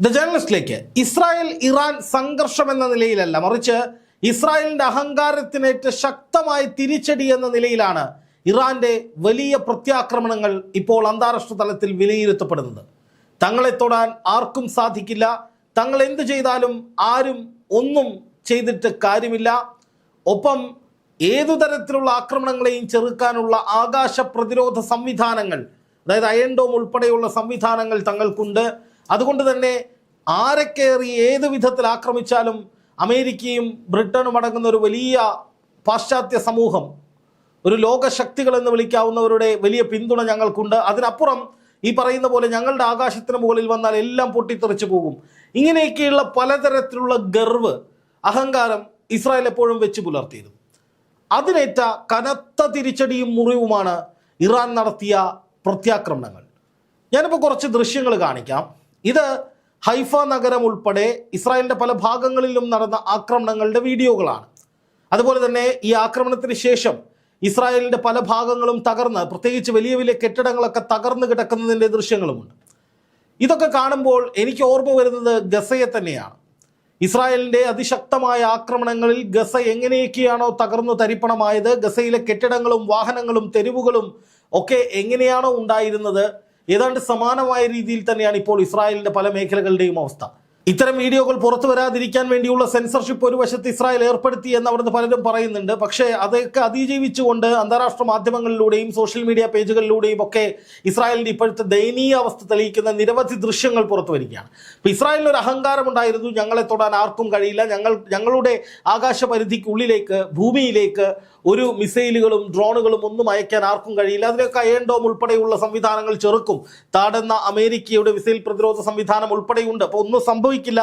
The ജേർണലിസ്റ്റിലേക്ക് Israel Iran സംഘർഷം എന്ന നിലയിലല്ല. മറിച്ച് ഇസ്രായേലിന്റെ അഹങ്കാരത്തിനേറ്റ ശക്തമായ തിരിച്ചടി എന്ന നിലയിലാണ് ഇറാന്റെ വലിയ പ്രത്യാക്രമണങ്ങൾ ഇപ്പോൾ അന്താരാഷ്ട്ര തലത്തിൽ വിലയിരുത്തപ്പെടുന്നത്. തങ്ങളെ തൊടാൻ ആർക്കും സാധിക്കില്ല. തങ്ങൾ എന്ത് ചെയ്താലും ആരും ഒന്നും ചെയ്തിട്ട് കാര്യമില്ല. ഒപ്പം ഏതു തരത്തിലുള്ള ആക്രമണങ്ങളെയും ചെറുക്കാനുള്ള ആകാശ പ്രതിരോധ സംവിധാനങ്ങൾ അതായത് അയൻഡോം ഉൾപ്പെടെയുള്ള സംവിധാനങ്ങൾ തങ്ങൾക്കുണ്ട്. അതുകൊണ്ട് തന്നെ ആരക്കേറി ഏത് വിധത്തിൽ ആക്രമിച്ചാലും അമേരിക്കയും ബ്രിട്ടനും അടങ്ങുന്ന ഒരു വലിയ പാശ്ചാത്യ സമൂഹം ഒരു ലോകശക്തികൾ എന്ന് വിളിക്കാവുന്നവരുടെ വലിയ പിന്തുണ ഞങ്ങൾക്കുണ്ട്. അതിനപ്പുറം ഈ പറയുന്ന പോലെ ഞങ്ങളുടെ ആകാശത്തിന് മുകളിൽ വന്നാൽ എല്ലാം പൊട്ടിത്തെറിച്ചു പോകും. ഇങ്ങനെയൊക്കെയുള്ള പലതരത്തിലുള്ള ഗർവ് അഹങ്കാരം ഇസ്രായേൽ എപ്പോഴും വെച്ച് പുലർത്തിയിരുന്നു അതിനേറ്റ കനത്ത തിരിച്ചടിയും മുറിവുമാണ് ഇറാൻ നടത്തിയ പ്രത്യാക്രമണങ്ങൾ. ഞാനിപ്പോൾ കുറച്ച് ദൃശ്യങ്ങൾ കാണിക്കാം. ഇത് ഹൈഫ നഗരം ഉൾപ്പെടെ ഇസ്രായേലിന്റെ പല ഭാഗങ്ങളിലും നടന്ന ആക്രമണങ്ങളുടെ വീഡിയോകളാണ്. അതുപോലെ തന്നെ ഈ ആക്രമണത്തിന് ശേഷം ഇസ്രായേലിന്റെ പല ഭാഗങ്ങളും തകർന്ന് പ്രത്യേകിച്ച് വലിയ വലിയ കെട്ടിടങ്ങളൊക്കെ തകർന്നു കിടക്കുന്നതിന്റെ ദൃശ്യങ്ങളുമുണ്ട്. ഇതൊക്കെ കാണുമ്പോൾ എനിക്ക് ഓർമ്മ വരുന്നത് ഗസയെ തന്നെയാണ്. ഇസ്രായേലിന്റെ അതിശക്തമായ ആക്രമണങ്ങളിൽ ഗസ എങ്ങനെയൊക്കെയാണോ തകർന്നു തരിപ്പണമായത് ഗസയിലെ കെട്ടിടങ്ങളും വാഹനങ്ങളും തെരുവുകളും ഒക്കെ എങ്ങനെയാണോ ഉണ്ടായിരുന്നത് ഏതാണ്ട് സമാനമായ രീതിയിൽ തന്നെയാണ് ഇപ്പോൾ ഇസ്രായേലിന്റെ പല മേഖലകളുടെയും അവസ്ഥ. ഇത്തരം വീഡിയോകൾ പുറത്തു വരാതിരിക്കാൻ വേണ്ടിയുള്ള സെൻസർഷിപ്പ് ഒരു വശത്ത് ഇസ്രായേൽ ഏർപ്പെടുത്തി എന്ന് അവിടുന്ന് പലരും പറയുന്നുണ്ട്. പക്ഷേ അതൊക്കെ അതിജീവിച്ചുകൊണ്ട് അന്താരാഷ്ട്ര മാധ്യമങ്ങളിലൂടെയും സോഷ്യൽ മീഡിയ പേജുകളിലൂടെയും ഒക്കെ ഇസ്രായേലിന്റെ ഇപ്പോഴത്തെ ദയനീയ അവസ്ഥ തെളിയിക്കുന്ന നിരവധി ദൃശ്യങ്ങൾ പുറത്തു വരികയാണ്. ഇപ്പൊ ഇസ്രായേലിന് ഒരു അഹങ്കാരമുണ്ടായിരുന്നു ഞങ്ങളെ തൊടാൻ ആർക്കും കഴിയില്ല. ഞങ്ങൾ ഞങ്ങളുടെ ആകാശ പരിധിക്കുള്ളിലേക്ക് ഭൂമിയിലേക്ക് ഒരു മിസൈലുകളും ഡ്രോണുകളും ഒന്നും അയക്കാൻ ആർക്കും കഴിയില്ല. അതിനൊക്കെ അയേണ്ടോം ഉൾപ്പെടെയുള്ള സംവിധാനങ്ങൾ ചെറുക്കും. താടുന്ന അമേരിക്കയുടെ മിസൈൽ പ്രതിരോധ സംവിധാനം ഉൾപ്പെടെയുണ്ട്. അപ്പോൾ ഒന്നും സംഭവിക്കില്ല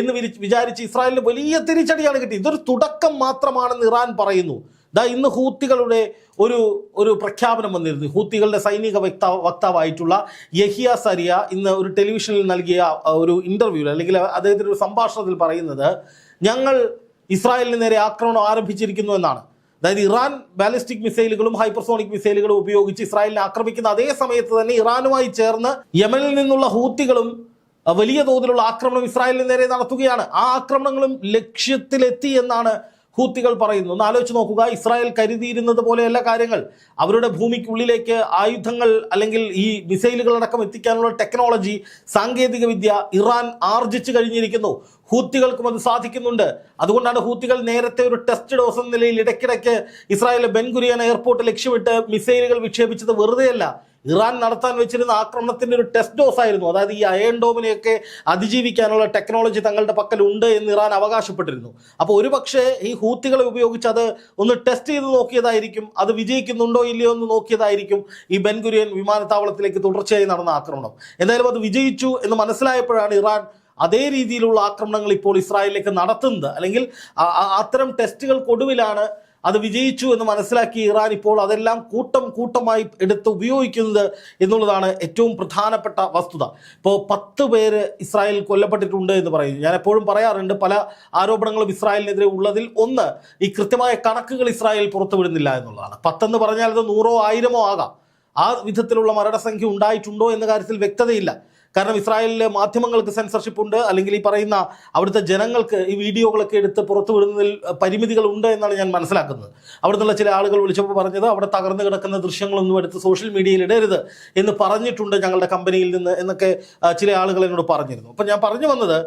എന്ന് വിചാരിച്ച് ഇസ്രായേലിന് വലിയ തിരിച്ചടിയാണ് കിട്ടി ഇതൊരു തുടക്കം മാത്രമാണെന്ന് ഇറാൻ പറയുന്നു. ദാ ഇന്ന് ഹൂത്തികളുടെ ഒരു ഒരു പ്രഖ്യാപനം വന്നിരുന്നു. ഹൂത്തികളുടെ സൈനിക വക്താ വക്താവായിട്ടുള്ള യഹിയ സരിയ ഇന്ന് ഒരു ടെലിവിഷനിൽ നൽകിയ ഒരു ഇന്റർവ്യൂവിൽ അല്ലെങ്കിൽ അദ്ദേഹത്തിന്റെ ഒരു സംഭാഷണത്തിൽ പറയുന്നത് ഞങ്ങൾ ഇസ്രായേലിന് നേരെ ആക്രമണം ആരംഭിച്ചിരിക്കുന്നു എന്നാണ്. അതായത് ഇറാൻ ബാലിസ്റ്റിക് മിസൈലുകളും ഹൈപ്പർസോണിക് മിസൈലുകളും ഉപയോഗിച്ച് ഇസ്രായേലിനെ ആക്രമിക്കുന്ന അതേ സമയത്ത് തന്നെ ഇറാനുമായി ചേർന്ന് യമനിൽ നിന്നുള്ള ഹൂത്തികളും വലിയ തോതിലുള്ള ആക്രമണം ഇസ്രായേലിന് നേരെ നടത്തുകയാണ്. ആ ആക്രമണങ്ങളും ലക്ഷ്യത്തിലെത്തി എന്നാണ് ഹൂത്തികൾ പറയുന്നു. ഒന്ന് ആലോചിച്ച് നോക്കുക. ഇസ്രായേൽ കരുതിയിരുന്നത് പോലെയല്ല കാര്യങ്ങൾ. അവരുടെ ഭൂമിക്കുള്ളിലേക്ക് ആയുധങ്ങൾ അല്ലെങ്കിൽ ഈ മിസൈലുകളടക്കം എത്തിക്കാനുള്ള ടെക്നോളജി സാങ്കേതിക വിദ്യ ഇറാൻ ആർജിച്ചു കഴിഞ്ഞിരിക്കുന്നു. ഹൂത്തികൾക്കും അത് സാധിക്കുന്നുണ്ട്. അതുകൊണ്ടാണ് ഹൂത്തികൾ നേരത്തെ ഒരു ടെസ്റ്റ് ഡോസ് എന്ന നിലയിൽ ഇടയ്ക്കിടയ്ക്ക് ഇസ്രായേലിലെ ബെൻഗുരിയൻ എയർപോർട്ട് ലക്ഷ്യമിട്ട് മിസൈലുകൾ വിക്ഷേപിച്ചത് വെറുതെയല്ല. ഇറാൻ നടത്താൻ വെച്ചിരുന്ന ആക്രമണത്തിന്റെ ഒരു ടെസ്റ്റ് ഡോസ് ആയിരുന്നു. അതായത് ഈ അയൺ ഡോമിനെയൊക്കെ അതിജീവിക്കാനുള്ള ടെക്നോളജി തങ്ങളുടെ പക്കലുണ്ട് എന്ന് ഇറാൻ അവകാശപ്പെട്ടിരുന്നു. അപ്പോൾ ഒരുപക്ഷെ ഈ ഹൂത്തികളെ ഉപയോഗിച്ച് അത് ഒന്ന് ടെസ്റ്റ് ചെയ്ത് നോക്കിയതായിരിക്കും അത് വിജയിക്കുന്നുണ്ടോ ഇല്ലയോ എന്ന് നോക്കിയതായിരിക്കും ഈ ബെൻഗുരിയൻ വിമാനത്താവളത്തിലേക്ക് തുടർച്ചയായി നടന്ന ആക്രമണം. എന്തായാലും അത് വിജയിച്ചു എന്ന് മനസ്സിലായപ്പോഴാണ് ഇറാൻ അതേ രീതിയിലുള്ള ആക്രമണങ്ങൾ ഇപ്പോൾ ഇസ്രായേലിലേക്ക് നടത്തുന്നത്. അല്ലെങ്കിൽ അത്തരം ടെസ്റ്റുകൾക്കൊടുവിലാണ് അത് വിജയിച്ചു എന്ന് മനസ്സിലാക്കി ഇറാൻ ഇപ്പോൾ അതെല്ലാം കൂട്ടം കൂട്ടമായി എടുത്ത് ഉപയോഗിക്കുന്നത് എന്നുള്ളതാണ് ഏറ്റവും പ്രധാനപ്പെട്ട വസ്തുത. ഇപ്പോൾ പത്ത് പേര് ഇസ്രായേൽ കൊല്ലപ്പെട്ടിട്ടുണ്ട് എന്ന് പറയുന്നു. ഞാൻ എപ്പോഴും പറയാറുണ്ട് പല ആരോപണങ്ങളും ഇസ്രായേലിനെതിരെ ഉള്ളതിൽ ഒന്ന് ഈ കൃത്യമായ കണക്കുകൾ ഇസ്രായേൽ പുറത്തുവിടുന്നില്ല എന്നുള്ളതാണ്. പത്തെന്ന് പറഞ്ഞാൽ അത് നൂറോ ആയിരമോ ആകാം. ആ വിധത്തിലുള്ള മരണസംഖ്യ ഉണ്ടായിട്ടുണ്ടോ എന്ന കാര്യത്തിൽ വ്യക്തതയില്ല. കാരണം ഇസ്രായേലിലെ മാധ്യമങ്ങൾക്ക് സെൻസർഷിപ്പ് ഉണ്ട്. അല്ലെങ്കിൽ ഈ പറയുന്ന അവിടുത്തെ ജനങ്ങൾക്ക് ഈ വീഡിയോകളൊക്കെ എടുത്ത് പുറത്തു വിടുന്നതിൽ പരിമിതികൾ ഉണ്ട് എന്നാണ് ഞാൻ മനസ്സിലാക്കുന്നത്. അവിടുന്നുള്ള ചില ആളുകൾ വിളിച്ചപ്പോൾ പറഞ്ഞത് അവിടെ തകർന്നു കിടക്കുന്ന ദൃശ്യങ്ങളൊന്നും എടുത്ത് സോഷ്യൽ മീഡിയയിൽ ഇടരുത് എന്ന് പറഞ്ഞിട്ടുണ്ട് ഞങ്ങളുടെ കമ്പനിയിൽ നിന്ന് എന്നൊക്കെ ചില ആളുകൾ എന്നോട് പറഞ്ഞിരുന്നു. അപ്പം ഞാൻ പറഞ്ഞു വന്നത്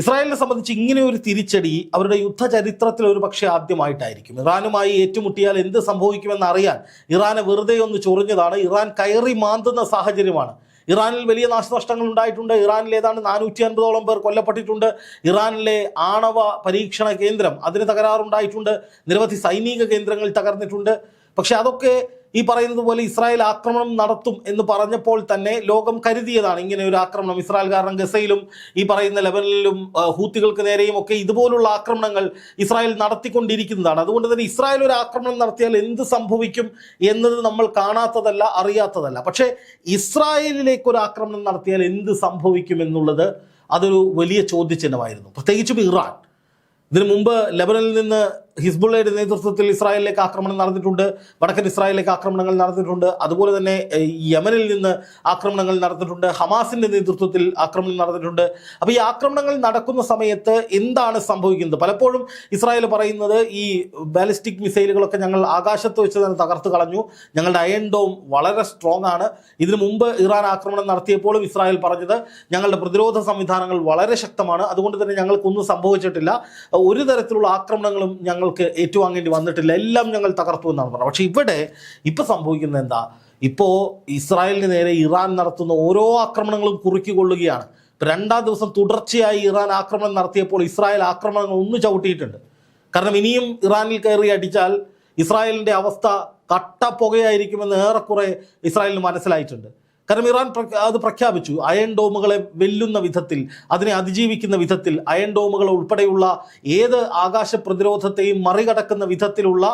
ഇസ്രായേലിനെ സംബന്ധിച്ച് ഇങ്ങനെ ഒരു തിരിച്ചടി അവരുടെ യുദ്ധചരിത്രത്തിൽ ഒരു പക്ഷേ ആദ്യമായിട്ടായിരിക്കും. ഇറാനുമായി ഏറ്റുമുട്ടിയാൽ എന്ത് സംഭവിക്കുമെന്ന് അറിയാൻ ഇറാനെ വെറുതെ ഒന്ന് ചൊറിഞ്ഞതാണ്. ഇറാൻ കയറി മാന്തുന്ന സാഹചര്യമാണ്. ഇറാനിൽ വലിയ നാശനഷ്ടങ്ങൾ ഉണ്ടായിട്ടുണ്ട്. ഇറാനിൽ ഏതാണ്ട് നാനൂറ്റി അൻപതോളം പേർ കൊല്ലപ്പെട്ടിട്ടുണ്ട്. ഇറാനിലെ ആണവ പരീക്ഷണ കേന്ദ്രം അതിന് തകരാറുണ്ടായിട്ടുണ്ട്. നിരവധി സൈനിക കേന്ദ്രങ്ങൾ തകർന്നിട്ടുണ്ട്. പക്ഷെ അതൊക്കെ ഈ പറയുന്നത് പോലെ ഇസ്രായേൽ ആക്രമണം നടത്തും എന്ന് പറഞ്ഞപ്പോൾ തന്നെ ലോകം കരുതിയതാണ്. ഇങ്ങനെ ഒരു ആക്രമണം ഇസ്രായേൽ കാരണം ഗസയിലും ഈ പറയുന്ന ലെബനിലും ഹൂത്തികൾക്ക് നേരെയും ഒക്കെ ഇതുപോലുള്ള ആക്രമണങ്ങൾ ഇസ്രായേൽ നടത്തിക്കൊണ്ടിരിക്കുന്നതാണ്. അതുകൊണ്ട് തന്നെ ഇസ്രായേൽ ഒരു ആക്രമണം നടത്തിയാൽ എന്ത് സംഭവിക്കും എന്നത് നമ്മൾ കാണാത്തതല്ല അറിയാത്തതല്ല. പക്ഷേ ഇസ്രായേലിലേക്ക് ഒരു ആക്രമണം നടത്തിയാൽ എന്ത് സംഭവിക്കും എന്നുള്ളത് അതൊരു വലിയ ചോദ്യചിഹ്നമായിരുന്നു. പ്രത്യേകിച്ചും ഇറാൻ. ഇതിനു മുമ്പ് ലെബനനിൽ നിന്ന് ഹിസ്ബുള്ളയുടെ നേതൃത്വത്തിൽ ഇസ്രായേലിലേക്ക് ആക്രമണം നടന്നിട്ടുണ്ട് വടക്കൻ ഇസ്രായേലിലേക്ക് ആക്രമണങ്ങൾ നടന്നിട്ടുണ്ട് അതുപോലെ തന്നെ യമനിൽ നിന്ന് ആക്രമണങ്ങൾ നടന്നിട്ടുണ്ട് ഹമാസിന്റെ നേതൃത്വത്തിൽ ആക്രമണം നടന്നിട്ടുണ്ട്. അപ്പോൾ ഈ ആക്രമണങ്ങൾ നടക്കുന്ന സമയത്ത് എന്താണ് സംഭവിക്കുന്നത്? പലപ്പോഴും ഇസ്രായേൽ പറയുന്നത് ഈ ബാലിസ്റ്റിക് മിസൈലുകളൊക്കെ ഞങ്ങൾ ആകാശത്ത് വെച്ച് തന്നെ തകർത്ത് കളഞ്ഞു ഞങ്ങളുടെ അയൺ ഡോം വളരെ സ്ട്രോങ് ആണ്. ഇതിനു മുമ്പ് ഇറാൻ ആക്രമണം നടത്തിയപ്പോഴും ഇസ്രായേൽ പറഞ്ഞത് ഞങ്ങളുടെ പ്രതിരോധ സംവിധാനങ്ങൾ വളരെ ശക്തമാണ് അതുകൊണ്ട് തന്നെ ഞങ്ങൾക്കൊന്നും സംഭവിച്ചിട്ടില്ല. ഒരു തരത്തിലുള്ള ആക്രമണങ്ങളും ഞങ്ങൾക്ക് ഏറ്റുവാങ്ങേണ്ടി വന്നിട്ടില്ല. എല്ലാം ഞങ്ങൾ തകർത്തു എന്നാണ് പറഞ്ഞത്. പക്ഷേ ഇവിടെ ഇപ്പോൾ സംഭവിക്കുന്നത് എന്താ? ഇപ്പോ ഇസ്രായേലിന് നേരെ ഇറാൻ നടത്തുന്ന ഓരോ ആക്രമണങ്ങളും കുറുക്കിക്കൊള്ളുകയാണ്. രണ്ടാം ദിവസം തുടർച്ചയായി ഇറാൻ ആക്രമണം നടത്തിയപ്പോൾ ഇസ്രായേൽ ആക്രമണങ്ങൾ ഒന്ന് ചവിട്ടിയിട്ടുണ്ട്. കാരണം ഇനിയും ഇറാനിൽ കയറി അടിച്ചാൽ ഇസ്രായേലിന്റെ അവസ്ഥ കട്ട പുകയായിരിക്കുമെന്ന് ഏറെക്കുറെ ഇസ്രായേലിന് മനസ്സിലായിട്ടുണ്ട്. കാരണം ഇറാൻ അത് പ്രഖ്യാപിച്ചു. അയൺ ഡോമുകളെ വെല്ലുന്ന വിധത്തിൽ അതിനെ അതിജീവിക്കുന്ന വിധത്തിൽ അയൺ ഡോമുകൾ ഉൾപ്പെടെയുള്ള ഏത് ആകാശ പ്രതിരോധത്തെയും മറികടക്കുന്ന വിധത്തിലുള്ള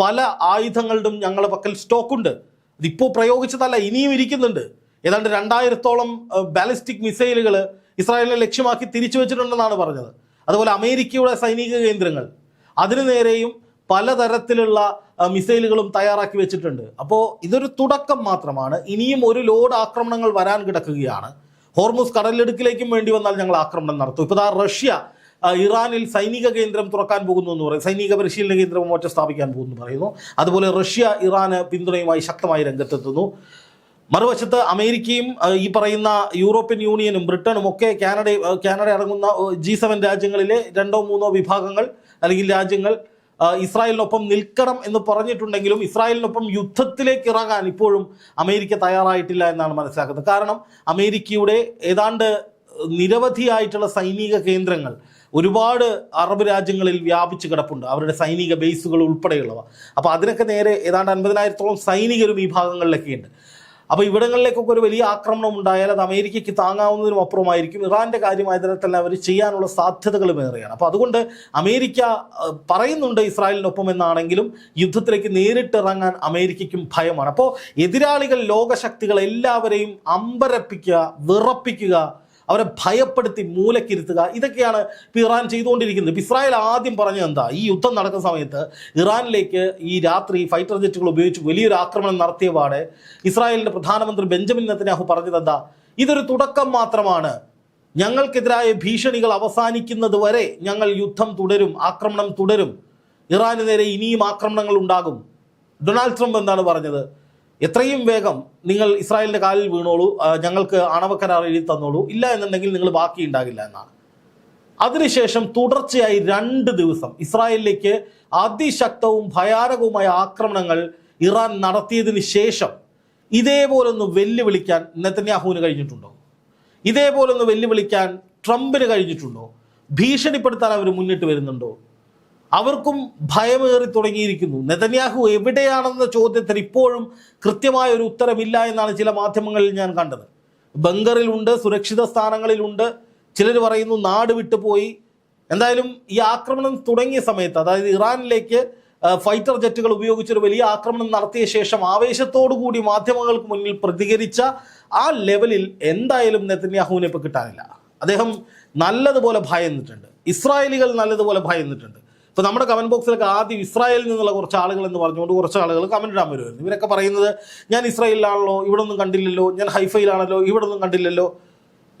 പല ആയുധങ്ങളുടെയും ഞങ്ങളുടെ പക്കൽ സ്റ്റോക്കുണ്ട്. ഇതിപ്പോൾ പ്രയോഗിച്ചതല്ല ഇനിയും ഇരിക്കുന്നുണ്ട്. ഏതാണ്ട് രണ്ടായിരത്തോളം ബാലിസ്റ്റിക് മിസൈലുകൾ ഇസ്രായേലിനെ ലക്ഷ്യമാക്കി തിരിച്ചു വെച്ചിട്ടുണ്ടെന്നാണ് പറഞ്ഞത്. അതുപോലെ അമേരിക്കയുടെ സൈനിക കേന്ദ്രങ്ങൾ. അതിനു നേരെയും പലതരത്തിലുള്ള മിസൈലുകളും തയ്യാറാക്കി വെച്ചിട്ടുണ്ട്. അപ്പോൾ ഇതൊരു തുടക്കം മാത്രമാണ്. ഇനിയും ഒരു ലോഡ് ആക്രമണങ്ങൾ വരാൻ കിടക്കുകയാണ്. ഹോർമുസ് കടലിടുക്കിലേക്കും വേണ്ടി വന്നാൽ ഞങ്ങൾ ആക്രമണം നടത്തും. ഇപ്പോൾ ആ റഷ്യ ഇറാനിൽ സൈനിക കേന്ദ്രം തുറക്കാൻ പോകുന്നു എന്ന് പറയും. സൈനിക പരിശീലന കേന്ദ്രം ഒറ്റ സ്ഥാപിക്കാൻ പോകുന്നു പറയുന്നു. അതുപോലെ റഷ്യ ഇറാന് പിന്തുണയുമായി ശക്തമായി രംഗത്തെത്തുന്നു. മറുവശത്ത് അമേരിക്കയും ഈ പറയുന്ന യൂറോപ്യൻ യൂണിയനും ബ്രിട്ടനും ഒക്കെ കാനഡ കാനഡ അടങ്ങുന്ന ജി സെവൻ രാജ്യങ്ങളിലെ രണ്ടോ മൂന്നോ വിഭാഗങ്ങൾ അല്ലെങ്കിൽ രാജ്യങ്ങൾ ഇസ്രായേലിനൊപ്പം നിൽക്കണം എന്ന് പറഞ്ഞിട്ടുണ്ടെങ്കിലും ഇസ്രായേലിനൊപ്പം യുദ്ധത്തിലേക്ക് ഇറങ്ങാൻ ഇപ്പോഴും അമേരിക്ക തയ്യാറായിട്ടില്ല എന്നാണ് മനസ്സിലാക്കുന്നത്. കാരണം അമേരിക്കയുടെ ഏതാണ്ട് നിരവധിയായിട്ടുള്ള സൈനിക കേന്ദ്രങ്ങൾ ഒരുപാട് അറബ് രാജ്യങ്ങളിൽ വ്യാപിച്ച് കിടപ്പുണ്ട്. അവരുടെ സൈനിക ബേസുകൾ ഉൾപ്പെടെയുള്ളവ. അപ്പോൾ അതിനൊക്കെ നേരെ ഏതാണ്ട് അൻപതിനായിരത്തോളം സൈനികരും ഈ ഭാഗങ്ങളിലൊക്കെ ഉണ്ട് അപ്പോൾ ഇവിടങ്ങളിലേക്കൊക്കെ ഒരു വലിയ ആക്രമണം ഉണ്ടായാൽ അത് അമേരിക്കയ്ക്ക് താങ്ങാവുന്നതിനും അപ്പുറമായിരിക്കും. ഇറാന്റെ കാര്യമായ തന്നെ അവർ ചെയ്യാനുള്ള സാധ്യതകളും ഏറെയാണ്. അപ്പോൾ അതുകൊണ്ട് അമേരിക്ക പറയുന്നുണ്ട് ഇസ്രായേലിനൊപ്പം എന്നാണെങ്കിലും യുദ്ധത്തിലേക്ക് നേരിട്ട് ഇറങ്ങാൻ അമേരിക്കയ്ക്കും ഭയമാണ്. അപ്പോൾ എതിരാളികൾ ലോകശക്തികൾ എല്ലാവരെയും അമ്പരപ്പിക്കുക വിറപ്പിക്കുക അവരെ ഭയപ്പെടുത്തി മൂലക്കിരുത്തുക. ഇതൊക്കെയാണ് ഇപ്പോൾ ഇറാൻ ചെയ്തുകൊണ്ടിരിക്കുന്നത്. ഇസ്രായേൽ ആദ്യം പറഞ്ഞത് എന്താ? ഈ യുദ്ധം നടക്കുന്ന സമയത്ത് ഇറാനിലേക്ക് ഈ രാത്രി ഫൈറ്റർ ജെറ്റുകൾ ഉപയോഗിച്ച് വലിയൊരു ആക്രമണം നടത്തിയ പാടെ ഇസ്രായേലിന്റെ പ്രധാനമന്ത്രി ബെഞ്ചമിൻ നെത്തന്യാഹു പറഞ്ഞത് എന്താ? ഇതൊരു തുടക്കം മാത്രമാണ്. ഞങ്ങൾക്കെതിരായ ഭീഷണികൾ അവസാനിക്കുന്നത് വരെ ഞങ്ങൾ യുദ്ധം തുടരും ആക്രമണം തുടരും. ഇറാന് നേരെ ഇനിയും ആക്രമണങ്ങൾ ഉണ്ടാകും. ഡൊണാൾഡ് ട്രംപ് എന്താണ് പറഞ്ഞത്? എത്രയും വേഗം നിങ്ങൾ ഇസ്രായേലിന്റെ കാലിൽ വീണോളൂ ഞങ്ങൾക്ക് ആണവക്കരാർ കരാർ എഴുതി തന്നോളൂ. ഇല്ല എന്നുണ്ടെങ്കിൽ നിങ്ങൾ ബാക്കി ഉണ്ടാകില്ല എന്നാണ്. അതിനുശേഷം തുടർച്ചയായി രണ്ട് ദിവസം ഇസ്രായേലിലേക്ക് അതിശക്തവും ഭയാനകവുമായ ആക്രമണങ്ങൾ ഇറാൻ നടത്തിയതിന് ശേഷം ഇതേപോലൊന്ന് വെല്ലുവിളിക്കാൻ നെത്തന്യാഹുവിന് കഴിഞ്ഞിട്ടുണ്ടോ? ഇതേപോലൊന്ന് വെല്ലുവിളിക്കാൻ ട്രംപിന് കഴിഞ്ഞിട്ടുണ്ടോ? ഭീഷണിപ്പെടുത്താൻ അവർ മുന്നിട്ട് വരുന്നുണ്ടോ? അവർക്കും ഭയമേറി തുടങ്ങിയിരിക്കുന്നു. നെതന്യാഹു എവിടെയാണെന്ന ചോദ്യത്തിന് ഇപ്പോഴും കൃത്യമായ ഒരു ഉത്തരമില്ല എന്നാണ് ചില മാധ്യമങ്ങളിൽ ഞാൻ കണ്ടത്. ബങ്കറിലുണ്ട് സുരക്ഷിത സ്ഥാനങ്ങളിലുണ്ട്. ചിലർ പറയുന്നു നാട് വിട്ടുപോയി എന്തായാലും ഈ ആക്രമണം തുടങ്ങിയ സമയത്ത് അതായത് ഇറാനിലേക്ക് ഫൈറ്റർ ജെറ്റുകൾ ഉപയോഗിച്ചൊരു വലിയ ആക്രമണം നടത്തിയ ശേഷം കൂടി മാധ്യമങ്ങൾക്ക് മുന്നിൽ പ്രതികരിച്ച ആ ലെവലിൽ എന്തായാലും നെതന്യാഹുവിനെ ഇപ്പോൾ കിട്ടാനില്ല. അദ്ദേഹം നല്ലതുപോലെ ഭയന്നിട്ടുണ്ട്. ഇസ്രായേലികൾ നല്ലതുപോലെ ഭയന്നിട്ടുണ്ട്. ഇപ്പൊ നമ്മുടെ കമന്റ് ബോക്സിലൊക്കെ ആദ്യം ഇസ്രായേലിൽ നിന്നുള്ള കുറച്ച് ആളുകൾ എന്ന് പറഞ്ഞുകൊണ്ട് കുറച്ച് ആളുകൾ കമന്റ് ഇടാൻ വരുമായിരുന്നു ഇവരൊക്കെ പറയുന്നത് ഞാൻ ഇസ്രായേലിലാണല്ലോ ഇവിടെ ഒന്നും കണ്ടില്ലല്ലോ ഞാൻ ഹൈഫയിലാണല്ലോ ഇവിടെ ഒന്നും കണ്ടില്ലല്ലോ.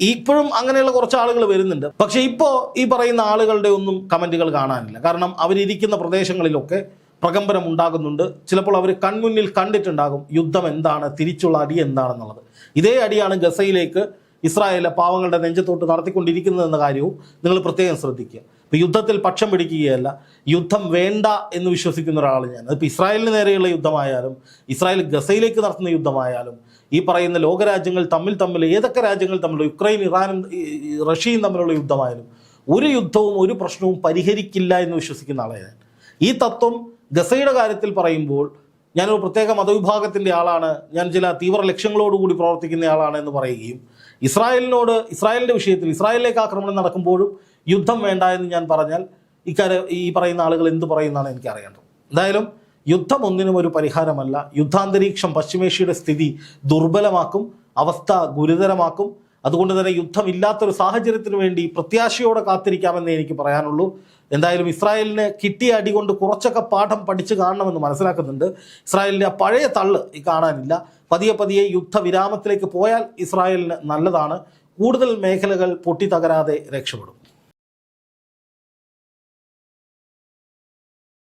ഇപ്പോഴും അങ്ങനെയുള്ള കുറച്ച് ആളുകൾ വരുന്നുണ്ട്. പക്ഷെ ഇപ്പോൾ ഈ പറയുന്ന ആളുകളുടെ ഒന്നും കമന്റുകൾ കാണാനില്ല. കാരണം അവരിയ്ക്കുന്ന പ്രദേശങ്ങളിലൊക്കെ പ്രകമ്പനം ഉണ്ടാകുന്നുണ്ട്. ചിലപ്പോൾ അവർ കൺമുന്നിൽ കണ്ടിട്ടുണ്ടാകും യുദ്ധം എന്താണ് തിരിച്ചുള്ള അടി എന്താണെന്നുള്ളത്. ഇതേ അടിയാണ് ഗസയിലേക്ക് ഇസ്രായേലിലെ പാവങ്ങളുടെ നെഞ്ചത്തോട്ട് നടത്തിക്കൊണ്ടിരിക്കുന്നതെന്ന കാര്യവും നിങ്ങൾ പ്രത്യേകം ശ്രദ്ധിക്കുക. ഇപ്പം യുദ്ധത്തിൽ പക്ഷം പിടിക്കുകയല്ല. യുദ്ധം വേണ്ട എന്ന് വിശ്വസിക്കുന്ന ഒരാൾ ഞാൻ. അതിപ്പോൾ ഇസ്രായേലിന് നേരെയുള്ള യുദ്ധമായാലും ഇസ്രായേൽ ഗസയിലേക്ക് നടത്തുന്ന യുദ്ധമായാലും ഈ പറയുന്ന ലോകരാജ്യങ്ങൾ തമ്മിൽ തമ്മിൽ ഏതൊക്കെ രാജ്യങ്ങൾ തമ്മിലുള്ള യുക്രൈൻ ഇറാനും റഷ്യയും തമ്മിലുള്ള യുദ്ധമായാലും ഒരു യുദ്ധവും ഒരു പ്രശ്നവും പരിഹരിക്കില്ല എന്ന് വിശ്വസിക്കുന്ന ആളാണ് ഞാൻ. ഈ തത്വം ഗസയുടെ കാര്യത്തിൽ പറയുമ്പോൾ ഞാനൊരു പ്രത്യേക മതവിഭാഗത്തിന്റെ ആളാണ് ഞാൻ ചില തീവ്ര ലക്ഷ്യങ്ങളോടുകൂടി പ്രവർത്തിക്കുന്ന ആളാണ് എന്ന് പറയുകയും ഇസ്രായേലിനോട് ഇസ്രായേലിന്റെ വിഷയത്തിൽ ഇസ്രായേലിലേക്ക് ആക്രമണം നടക്കുമ്പോഴും യുദ്ധം വേണ്ട എന്ന് ഞാൻ പറഞ്ഞാൽ ഇക്കാര്യം ഈ പറയുന്ന ആളുകൾ എന്ത് പറയുന്നതാണ് എനിക്ക് അറിയേണ്ടത് എന്തായാലും യുദ്ധം ഒന്നിനും ഒരു പരിഹാരമല്ല. യുദ്ധാന്തരീക്ഷം പശ്ചിമേഷ്യയുടെ സ്ഥിതി ദുർബലമാക്കും അവസ്ഥ ഗുരുതരമാക്കും. അതുകൊണ്ട് തന്നെ യുദ്ധമില്ലാത്തൊരു സാഹചര്യത്തിന് വേണ്ടി പ്രത്യാശയോടെ കാത്തിരിക്കാമെന്നേ എനിക്ക് പറയാനുള്ളൂ. എന്തായാലും ഇസ്രായേലിന് കിട്ടിയ അടി കൊണ്ട് കുറച്ചൊക്കെ പാഠം പഠിച്ചു കാണണമെന്ന് മനസ്സിലാക്കുന്നുണ്ട്. ഇസ്രായേലിന്റെ പഴയ തള്ള് കാണാനില്ല. പതിയെ പതിയെ യുദ്ധവിരാമത്തിലേക്ക് പോയാൽ ഇസ്രായേലിന് നല്ലതാണ്. കൂടുതൽ മേഖലകൾ പൊട്ടിത്തകരാതെ രക്ഷപ്പെടും.